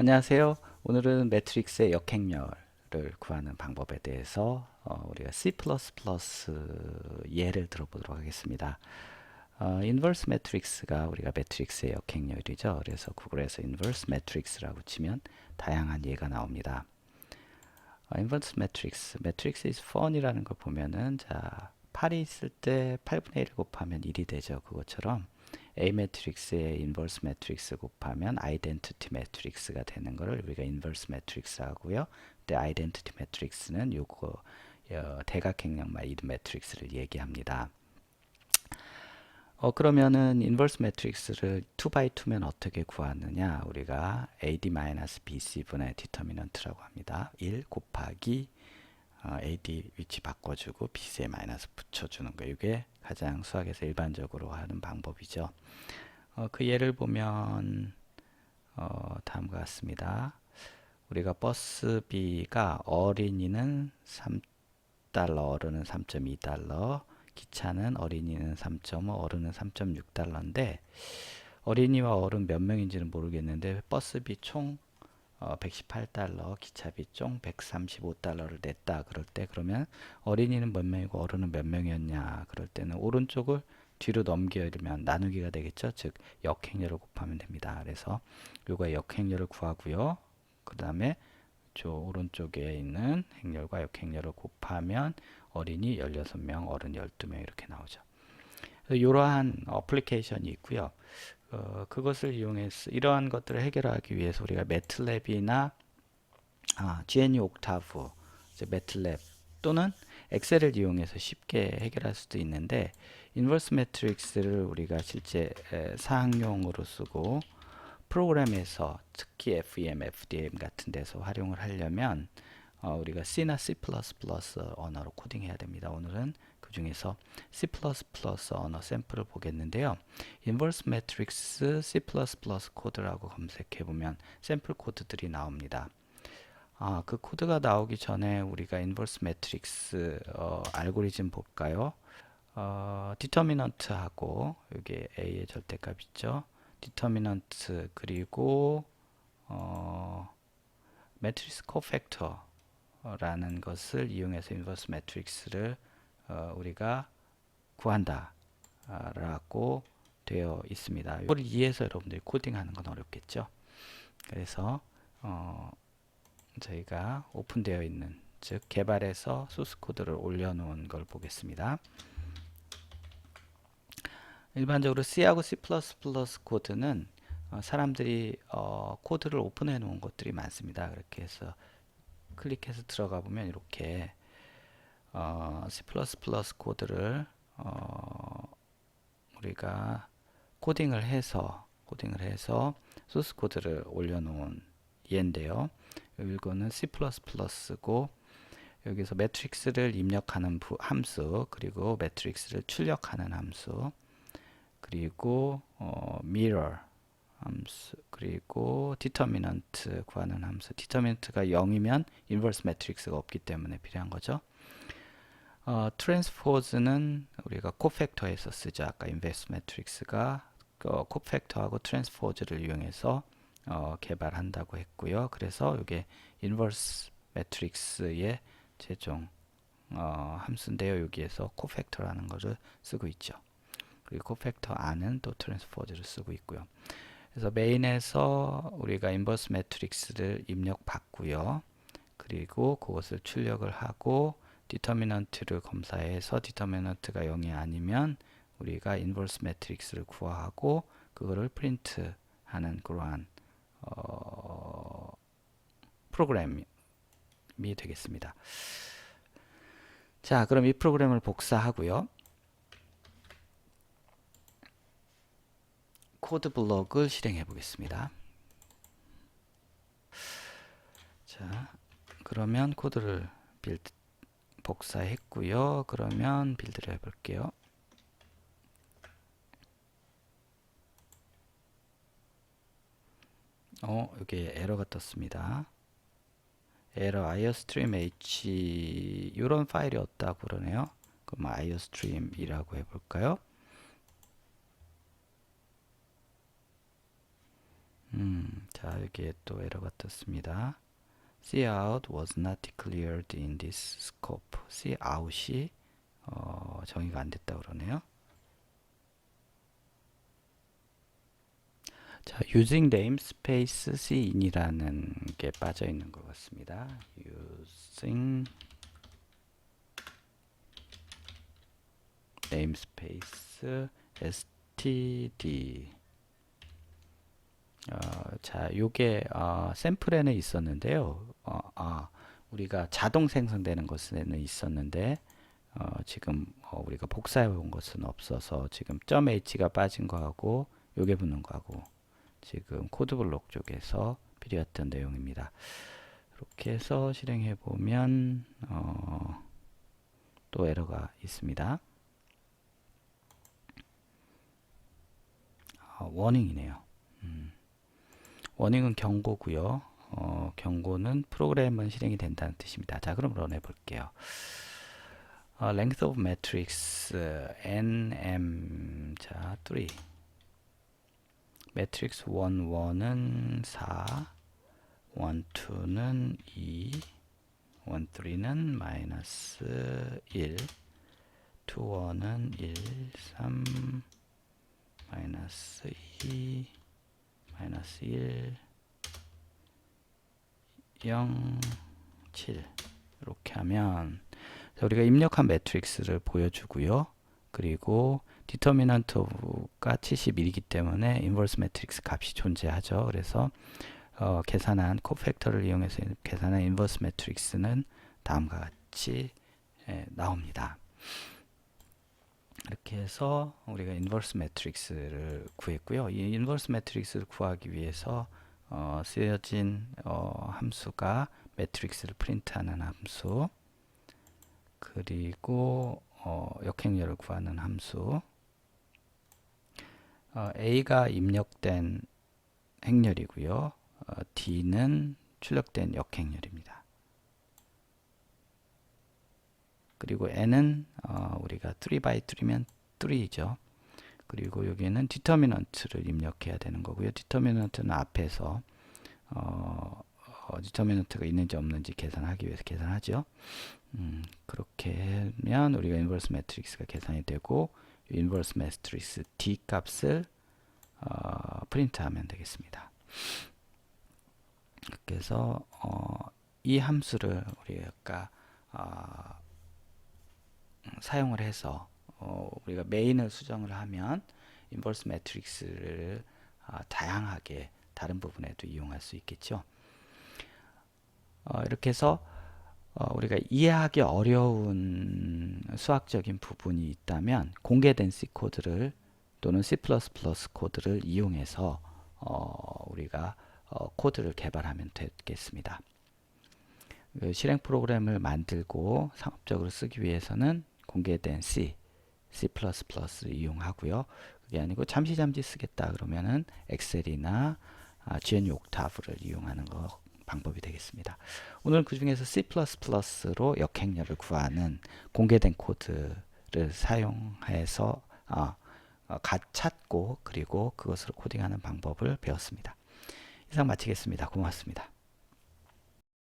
안녕하세요. 오늘은 매트릭스의 역행렬을 구하는 방법에 대해서 어, 우리가 C++ 예를 들어보도록 하겠습니다. 어, 인버스 매트릭스가 우리가 매트릭스의 역행렬이죠. 그래서 구글에서 인버스 매트릭스라고 치면 다양한 예가 나옵니다. 어, 인버스 매트릭스, 매트릭스 is fun이라는 걸 보면은 자 8이 있을 때 8분의 1을 곱하면 1이 되죠. 그것처럼 A 매트릭스의 인버스 매트릭스 곱하면 아이덴티티 매트릭스가 되는 것을 우리가 인버스 매트릭스라고 하고요. 근데 아이덴티티 매트릭스는 요거 어, 대각행렬 이드 매트릭스를 얘기합니다. 어 그러면은 인버스 매트릭스를 2 x 2면 어떻게 구하느냐? 우리가 AD-BC 분의 디터미넌트라고 합니다. 1 곱하기 어, AD 위치 바꿔주고 BC에 마이너스 붙여주는 거 이게 가장 수학에서 일반적으로 하는 방법이죠. 어, 그 예를 보면 어, 다음과 같습니다. 우리가 버스비가 어린이는 3달러, 어른은 3.2달러, 기차는 어린이는 3.5, 어른은 3.6달러인데 어린이와 어른 몇 명인지는 모르겠는데 버스비 총 어, 118달러, 기차비 총 135달러를 냈다. 그럴 때 그러면 어린이는 몇 명이고 어른은 몇 명이었냐. 그럴 때는 오른쪽을 뒤로 넘기면 나누기가 되겠죠. 즉 역행렬을 곱하면 됩니다. 그래서 요거 역행렬을 구하고요. 그 다음에 저 오른쪽에 있는 행렬과 역행렬을 곱하면 어린이 16명, 어른 12명 이렇게 나오죠. 이러한 어플리케이션이 있고요. 어, 그것을 이용해서 이러한 것들을 해결하기 위해서 우리가 매틀랩이나 아, GNU 옥타브, 매틀랩 또는 엑셀을 이용해서 쉽게 해결할 수도 있는데 인버스 매트릭스를 우리가 실제 에, 사학용으로 쓰고 프로그램에서 특히 FEM, FDM 같은 데서 활용을 하려면 어, 우리가 C나 C++ 언어로 코딩해야 됩니다. 오늘은 그 중에서 C++ 언어 샘플을 보겠는데요. 인버스 매트릭스 C++ 코드라고 검색해 보면 샘플 코드들이 나옵니다. 아, 그 코드가 나오기 전에 우리가 인버스 매트릭스 어, 알고리즘 볼까요? 어, 디터미넌트 하고 여기 a의 절대값 있죠. 디터미넌트 그리고 어, 매트릭스 코팩터라는 것을 이용해서 인버스 매트릭스를 어, 우리가 구한다 라고 되어 있습니다. 이걸 이해해서 여러분들이 코딩하는 건 어렵겠죠. 그래서 어, 저희가 오픈되어 있는 즉 개발해서 소스 코드를 올려놓은 걸 보겠습니다. 일반적으로 C하고 C++ 코드는 어, 사람들이 어, 코드를 오픈해 놓은 것들이 많습니다. 그렇게 해서 클릭해서 들어가 보면 이렇게 어, C++ 코드를 어, 우리가 코딩을 해서 코딩을 해서 소스 코드를 올려놓은 예인데요. 이거는 C++고 여기서 매트릭스를 입력하는 부, 함수 그리고 매트릭스를 출력하는 함수 그리고 어, mirror 함수 그리고 determinant 구하는 함수 determinant가 0이면 inverse 매트릭스가 없기 때문에 필요한 거죠. 어, 트랜스포즈는 우리가 코팩터에서 쓰죠. 아까 인베스 매트릭스가 어, 코팩터하고 트랜스포즈를 이용해서 어, 개발한다고 했고요. 그래서 이게 인버스 매트릭스의 최종 어, 함수인데요. 여기에서 코팩터라는 것을 쓰고 있죠. 그리고 코팩터 안은 또 트랜스포즈를 쓰고 있고요. 그래서 메인에서 우리가 인버스 매트릭스를 입력 받고요. 그리고 그것을 출력을 하고 디터미넌트를 검사해서 디터미넌트가 0이 아니면 우리가 인버스 매트릭스를 구하고 그거를 프린트 하는 그러한 어, 프로그램이 되겠습니다. 자, 그럼 이 프로그램을 복사하고요. 코드 블록을 실행해 보겠습니다. 자, 그러면 코드를 빌드 복사했고요. 그러면 빌드를 해볼게요. 어, 여기 에러가 떴습니다. 에러 iostream h 이런 파일이 없다고 그러네요. 그럼 iostream이라고 해볼까요? 음, 자, 여기에 또 에러가 떴습니다. See out was not declared in this scope. See out이 어, 정의가 안 됐다 그러네요. 자, using namespace cin이라는 게 빠져 있는 것 같습니다. using namespace std 어, 자, 요게 어, 샘플에는 있었는데요. 어, 아, 우리가 자동 생성되는 것에는 있었는데 어, 지금 어, 우리가 복사해 온 것은 없어서 지금 .h가 빠진 거하고 요게 붙는 거하고 지금 코드 블록 쪽에서 필요했던 내용입니다. 이렇게 해서 실행해 보면 어, 또 에러가 있습니다. 어, 워닝이네요. 음. 워닝은 경고고요. 어, 경고는 프로그램은 실행이 된다는 뜻입니다. 자, 그럼 런 해 볼게요. 어, length of matrix nm 자, 3 matrix 1 1은 4 1 2는 2 1 3는 마이너스 1 2 1은 1 3 마이너스 2 마이너스 1 0 7 이렇게 하면 자, 우리가 입력한 매트릭스를 보여주고요. 그리고 디터미넌트가 71이기 때문에 인버스 매트릭스 값이 존재하죠. 그래서 어, 계산한 코팩터를 이용해서 계산한 인버스 매트릭스는 다음과 같이 예, 나옵니다. 이렇게 해서 우리가 인버스 매트릭스를 구했고요. 이 인버스 매트릭스를 구하기 위해서 어, 쓰여진 어, 함수가 매트릭스를 프린트하는 함수 그리고 어, 역행렬을 구하는 함수 어, A가 입력된 행렬이고요. 어, D는 출력된 역행렬입니다. 그리고 N은 어, 우리가 3 by 3면 3죠. 그리고 여기에는 디터미넌트를 입력해야 되는 거고요. 디터미넌트는 앞에서 어, 어, 디터미넌트가 있는지 없는지 계산하기 위해서 계산하죠. 음, 그렇게 하면 우리가 인버스 매트릭스가 계산이 되고 인버스 매트릭스 D 값을 어, 프린트하면 되겠습니다. 해서 어, 이 함수를 우리가 어, 사용을 해서 어, 우리가 메인을 수정을 하면 인버스 매트릭스를 아, 다양하게 다른 부분에도 이용할 수 있겠죠. 어, 이렇게 해서 어, 우리가 이해하기 어려운 수학적인 부분이 있다면 공개된 C 코드를 또는 C++ 코드를 이용해서 어, 우리가 어, 코드를 개발하면 되겠습니다. 그 실행 프로그램을 만들고 상업적으로 쓰기 위해서는 공개된 C, C++를 이용하고요. 그게 아니고 잠시 잠시 쓰겠다 그러면은 엑셀이나 아, GNU 옥타브를 이용하는 거 방법이 되겠습니다. 오늘 그 중에서 C++로 역행렬을 구하는 공개된 코드를 사용해서 어, 어, 찾고 그리고 그것을 코딩하는 방법을 배웠습니다. 이상 마치겠습니다. 고맙습니다.